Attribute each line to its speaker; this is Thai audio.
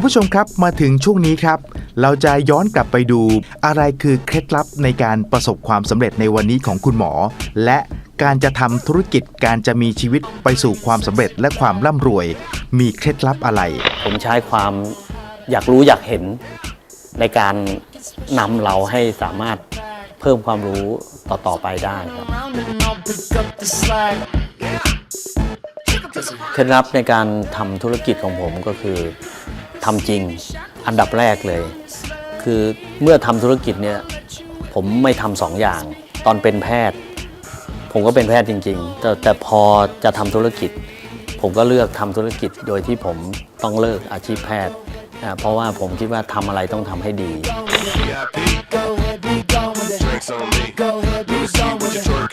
Speaker 1: คุณผู้ชมครับมาถึงช่วงนี้ครับ เราจะย้อนกลับไปดูอะไรคือเคล็ดลับในการประสบความสำเร็จในวันนี้ของคุณหมอ และการจะทำธุรกิจการจะมีชีวิตไปสู่ความสำเร็จและความร่ำรวย มีเคล็ดลับอะไร
Speaker 2: ผมใช้ความอยากรู้อยากเห็นในการนำเราให้สามารถเพิ่มความรู้ต่อ ๆ ไปได้ครับเคล็ดลับในการทำธุรกิจของผมก็คือ ทำจริงอันดับแรกเลย คือเมื่อทำธุรกิจเนี่ยผมไม่ทำสองอย่าง ตอนเป็นแพทย์ ผมก็เป็นแพทย์จริง ๆ แต่แต่พอจะทำธุรกิจ ผมก็เลือกทำธุรกิจโดยที่ผมต้องเลิกอาชีพแพทย์นะเพราะว่าผมคิดว่าทำอะไรต้องทำให้ดี
Speaker 3: Go ahead, be gone with it.
Speaker 4: Drinks on me.
Speaker 3: Go ahead, be gone with it.